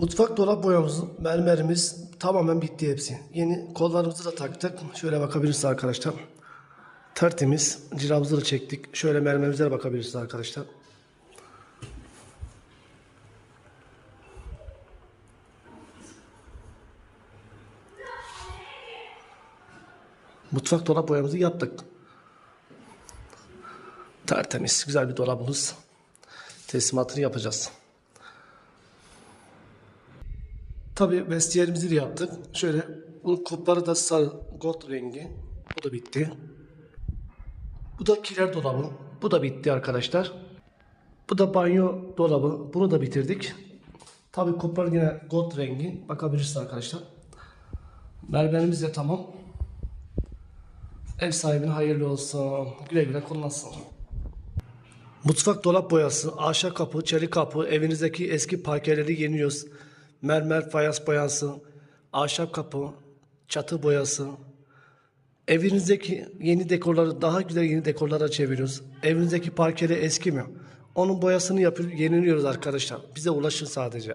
Mutfak dolap boyamız, mermerimiz tamamen bitti hepsi. Yeni kollarımızı da taktık. Şöyle bakabilirsiniz arkadaşlar. Tertemiz. Cilamızı da çektik. Şöyle mermerimize bakabilirsiniz arkadaşlar. Mutfak dolap boyamızı yaptık. Tertemiz. Güzel bir dolabımız. Teslimatını yapacağız. Tabii vestiyerimizi de yaptık. Şöyle bunun kupları da sarı gold rengi. Bu da bitti. Bu da kiler dolabı. Bu da bitti arkadaşlar. Bu da banyo dolabı. Bunu da bitirdik. Tabii kuplar yine gold rengi. Bakabilirsiniz arkadaşlar. Mermerimiz de tamam. Ev sahibine hayırlı olsun. Güle güle kullansın. Mutfak dolap boyası, ahşap kapı, çelik kapı, evinizdeki eski parkeleri yeniyoruz. Mermer fayans boyası, ahşap kapı, çatı boyası. Evinizdeki yeni dekorları daha güzel yeni dekorlara çeviriyoruz. Evinizdeki parkeli eskimiyor. Onun boyasını yapıp yeniliyoruz arkadaşlar. Bize ulaşın sadece.